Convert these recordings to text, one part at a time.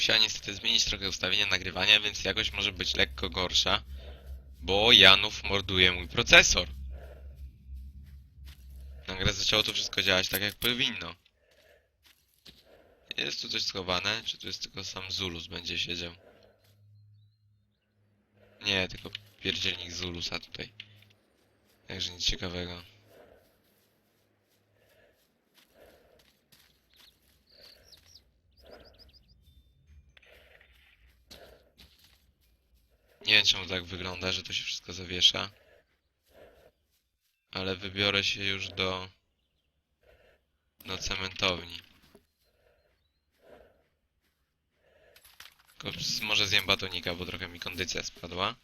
Musiała niestety zmienić trochę ustawienia nagrywania, więc jakość może być lekko gorsza, bo Janów morduje mój procesor. Nagle zaczęło to wszystko działać tak jak powinno. Jest tu coś schowane, czy tu jest tylko sam Zulus będzie siedział? Nie, tylko pierdzielnik Zulusa tutaj. Także nic ciekawego. Nie wiem czemu tak wygląda, że to się wszystko zawiesza. Ale wybiorę się już do... do cementowni. Tylko może zjem batonika, bo trochę mi kondycja spadła.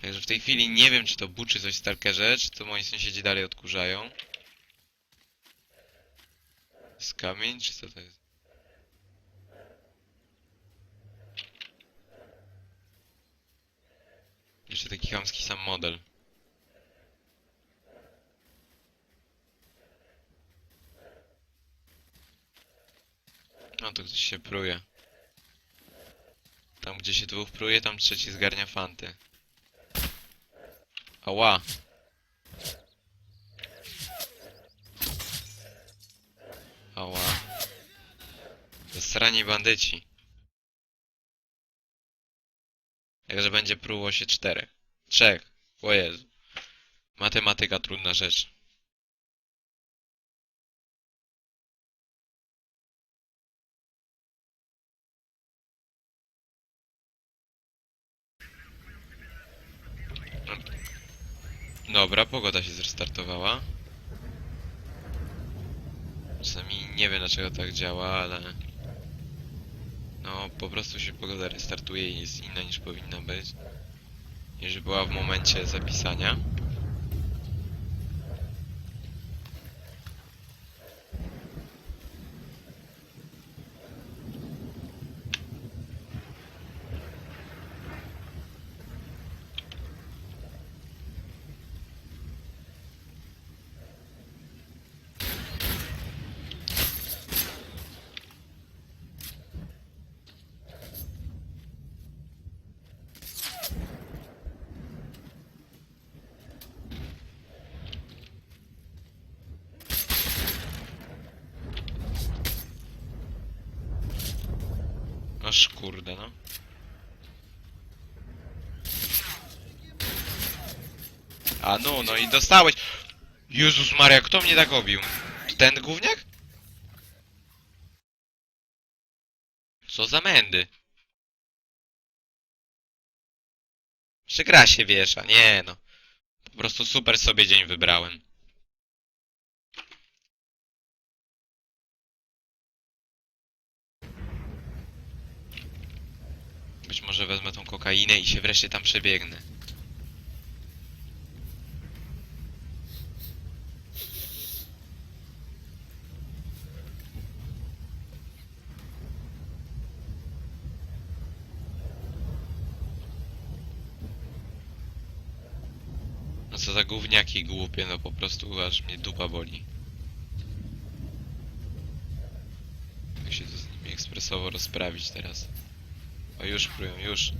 Także w tej chwili nie wiem, czy to buczy coś w Stalkerze, czy to moi sąsiedzi dalej odkurzają. Z kamień, czy co to jest? Jeszcze taki chamski sam model. No to ktoś się pruje. Tam gdzie się dwóch pruje, tam trzeci zgarnia fanty. Ała. Zasrani bandyci. Także będzie próło się czterech. Trzech. O Jezu. Matematyka trudna rzecz. Dobra, pogoda się zrestartowała. Czasami nie wiem dlaczego tak działa, ale... No, po prostu się pogoda restartuje i jest inna niż powinna być. Niż była w momencie zapisania. Aż kurde, no. A no, no i dostałeś. Jezus Maria, kto mnie tak obił? Ten gówniak? Co za mędy? Czy się wiesza? Nie no. Po prostu super sobie dzień wybrałem. Być może wezmę tą kokainę i się wreszcie tam przebiegnę. No co za gówniaki głupie, no po prostu aż mnie dupa boli. Jak się to z nimi ekspresowo rozprawić teraz. O już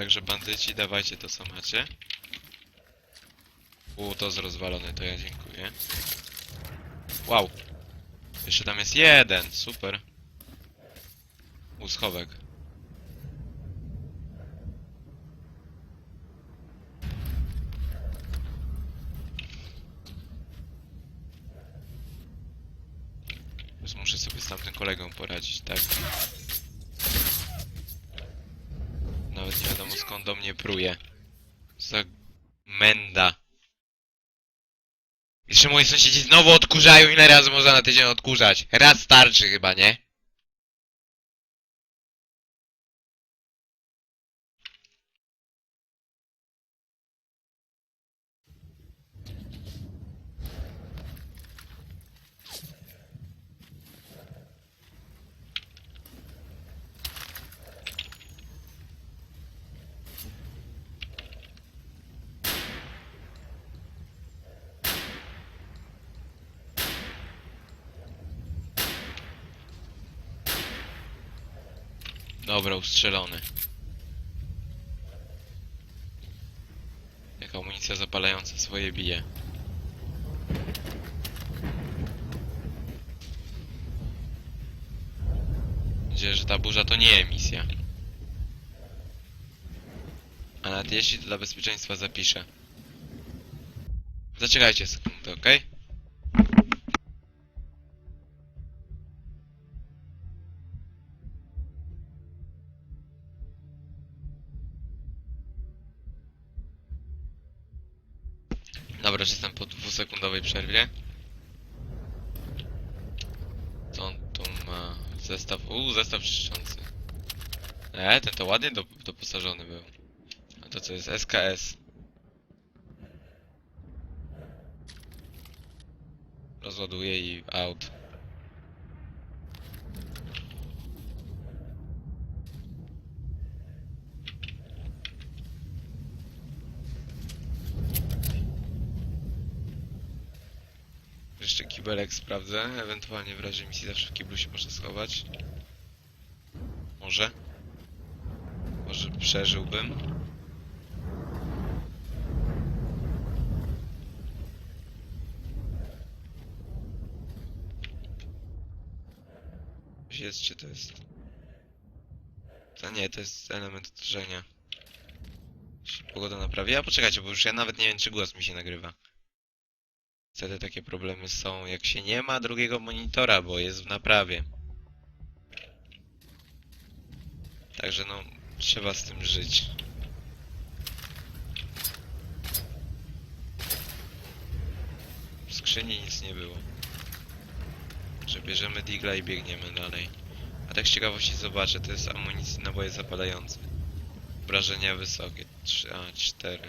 Także bandyci, dawajcie to co macie. U, to zrozwalone, to ja dziękuję. Wow. Jeszcze tam jest jeden, super. U. Już muszę sobie z tamtym kolegą poradzić, tak? Do mnie pruje. Za menda. Jeszcze moi sąsiedzi znowu odkurzają, ile razy można na tydzień odkurzać? Raz starczy chyba, nie? Dobra, ustrzelony. Jak amunicja zapalająca swoje bije. Nadzieję, że ta burza to nie emisja. A nawet jeśli to dla bezpieczeństwa zapiszę. Zaczekajcie sekundę, okej? Dobra, już jestem po dwusekundowej przerwie. Co on tu ma? Zestaw... Uuu, zestaw czyszczący. E, ten to ładnie do, doposażony był. A to co jest? SKS. Rozładuję i out. Kibelek sprawdzę, ewentualnie w razie misji zawsze w kiblu się może schować. Może. Może przeżyłbym. Jest, czy to jest? To nie, to jest element drżenia. Się Pogoda naprawi. A poczekajcie, bo już ja nawet nie wiem, czy głos mi się nagrywa. Wtedy takie problemy są, jak się nie ma drugiego monitora, bo jest w naprawie. Także no, trzeba z tym żyć. W skrzyni nic nie było. Że bierzemy digla i biegniemy dalej. A tak z ciekawości zobaczę, to jest amunicji naboje zapalające. Obrażenia wysokie. 3, a 4.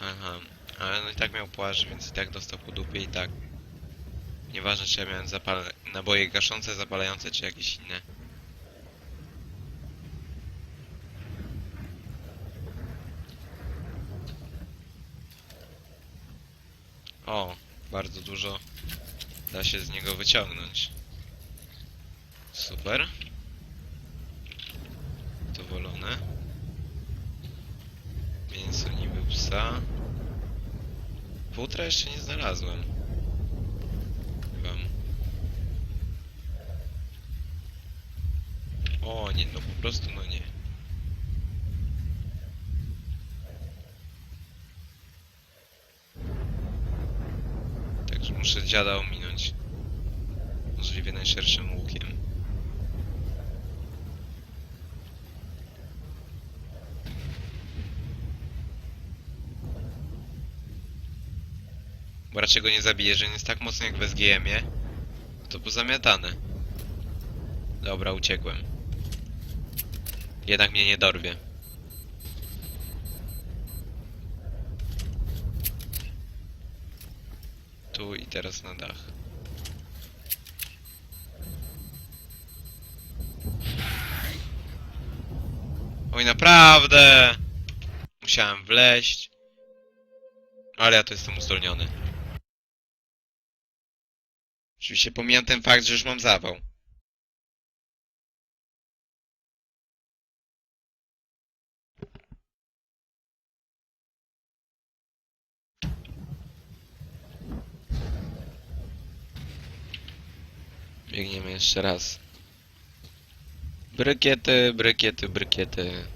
Aha. Ale no i tak miał płaszcz, więc i tak dostał po dupie i tak. Nieważne czy ja miałem zapal naboje gaszące, zapalające czy jakieś inne. O, bardzo dużo da się z niego wyciągnąć. Super. Futra jeszcze nie znalazłem. Wam. O nie, no po prostu no nie. Także muszę dziada ominąć. Możliwie najszerszym łukiem. Bo raczej go nie zabije, że nie jest tak mocny jak w SGM-ie. To pozamiatane. Dobra, uciekłem. Jednak mnie nie dorwie. Tu i teraz na dach. Oj, naprawdę! Musiałem wleść. Ale ja to jestem uzdolniony. Oczywiście pomijam ten fakt, że już mam zawał. Biegniemy jeszcze raz. Brykiety, brykiety, brykiety.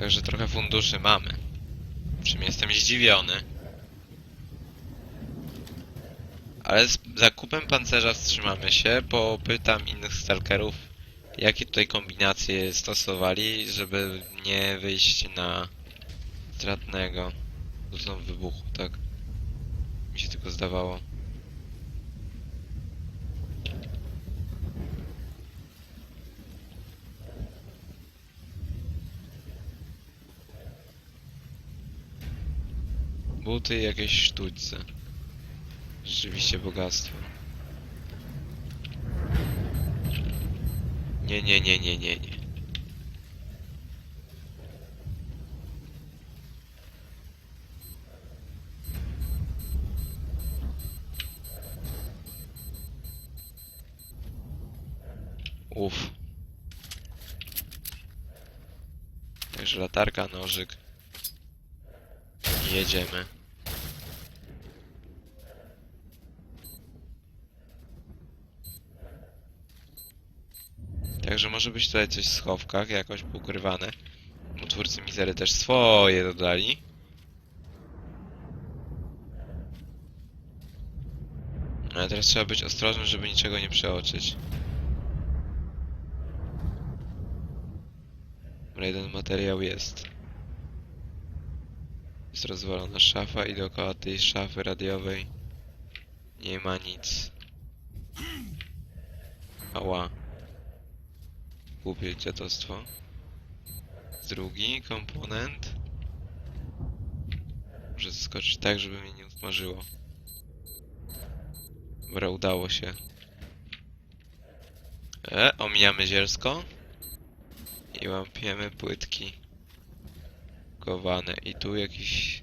Także trochę funduszy mamy. Czym jestem zdziwiony. Ale z zakupem pancerza wstrzymamy się, bo pytam innych stalkerów, jakie tutaj kombinacje stosowali, żeby nie wyjść na stratnego. Są wybuchu, tak? Mi się tylko zdawało. Buty i jakieś sztućce. Rzeczywiście bogactwo. Nie, nie, nie, nie, nie, nie. Uff. Także latarka, nożyk. Jedziemy. Także może być tutaj coś w schowkach, jakoś ukrywane. Bo twórcy Mizery też swoje dodali. Ale teraz trzeba być ostrożnym, żeby niczego nie przeoczyć. Jeden materiał jest. Jest rozwalona szafa i dookoła tej szafy radiowej nie ma nic. Ała. Głupie dziadostwo. Drugi komponent. Muszę skoczyć tak, żeby mnie nie usmażyło. Dobra, udało się. E, omijamy zielsko. I łapiemy płytki. Kowane. I tu jakiś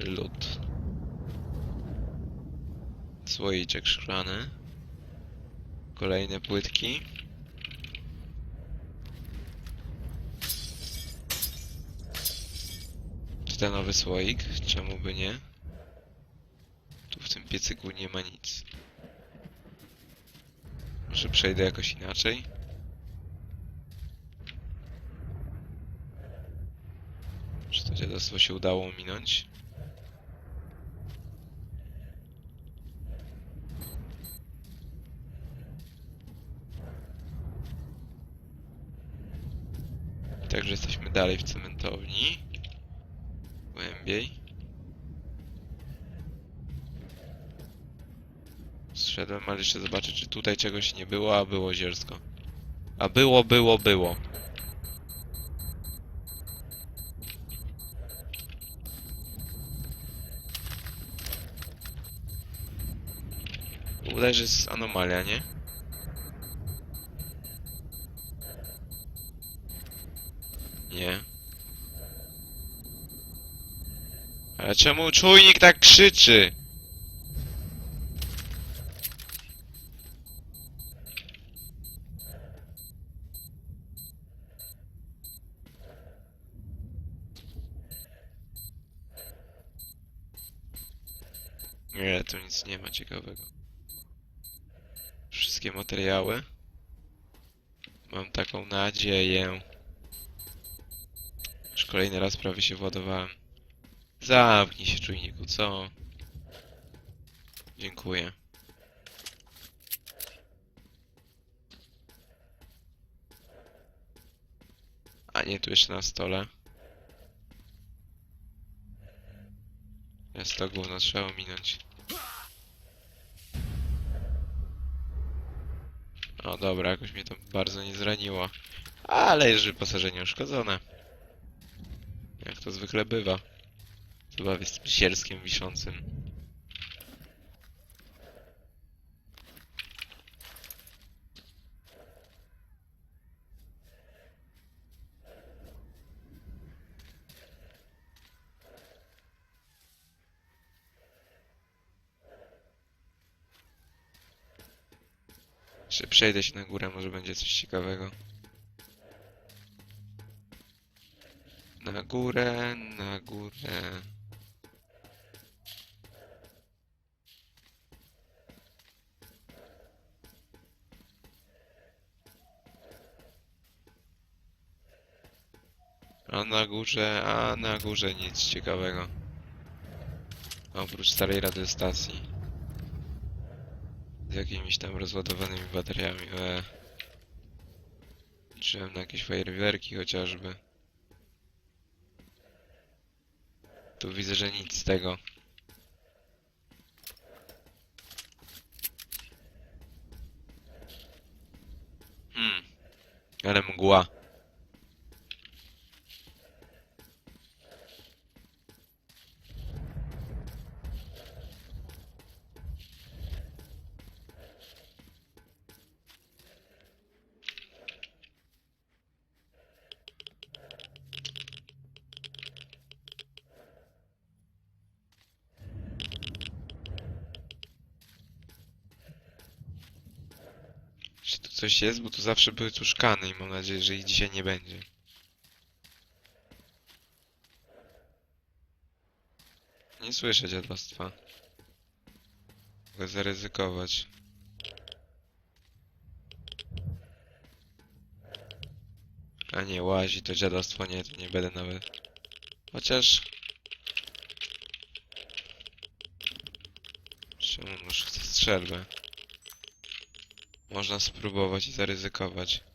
lód. Słoiczek szklany. Kolejne płytki. Czy nowy słoik? Czemu by nie? Tu w tym piecyku nie ma nic. Może przejdę jakoś inaczej? Czy to dziadostwo się udało ominąć? Także jesteśmy dalej w cementowni. Głębiej. Zszedłem, ale jeszcze zobaczę, czy tutaj czegoś nie było, a było zielsko. A było, było, było. Że jest anomalia, nie? Nie. Ale czemu czujnik tak krzyczy? Nie, tu nic nie ma ciekawego. Wszystkie materiały. Mam taką nadzieję. Już kolejny raz prawie się władowałem. Zamknij się, czujniku, co? Dziękuję. A nie, tu jeszcze na stole. Jest to gówno, trzeba ominąć. O dobra, jakoś mnie to bardzo nie zraniło. Ale jest wyposażenie uszkodzone. Jak to zwykle bywa. Chyba z tym sielskiem wiszącym. Czy przejdę się na górę, może będzie coś ciekawego. Na górę, na górę. A na górze, a na górze nic ciekawego. Oprócz starej radiostacji. Z jakimiś tam rozładowanymi bateriami. E. Liczyłem na jakieś fajerwerki chociażby. Tu widzę, że nic z tego. Hmm. Ale mgła. Czy tu coś jest? Bo tu zawsze były tu szkany i mam nadzieję, że ich dzisiaj nie będzie. Nie słyszę dziadostwa. Mogę zaryzykować. A nie, łazi to dziadostwo, nie, to nie będę nawet. Chociaż... Czemu może chcę strzelbę? Można spróbować i zaryzykować.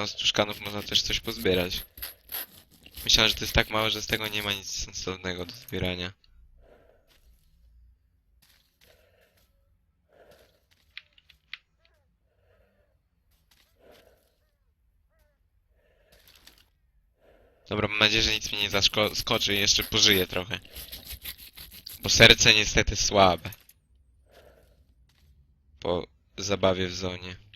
A z tuszkanów można też coś pozbierać. Myślałem, że to jest tak małe, że z tego nie ma nic sensownego do zbierania. Dobra, mam nadzieję, że nic mi nie zaskoczy i jeszcze pożyję trochę. Bo serce niestety słabe. Po zabawie w zonie.